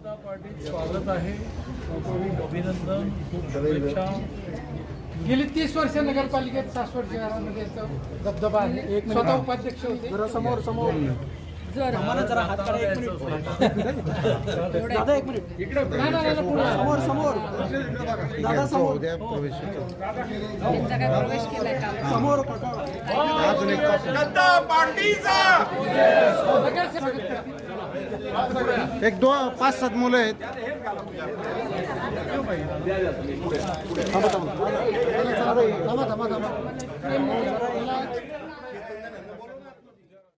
जनता पार्टीत स्वागत आहे. अभिनंदन खूप शुभेच्छा. गेली तीस वर्ष नगरपालिकेत सासवड शहरामध्ये दबदबा आहे. स्वतः उपाध्यक्ष होते. समोर समोर. दादा एक मिनिट. समोर समोर. दादा समोर. समोर जनता पार्टीचा एक दोन पाच सात मुलं आहेत. थांबा थांबा. थांबा थांबा थांबा.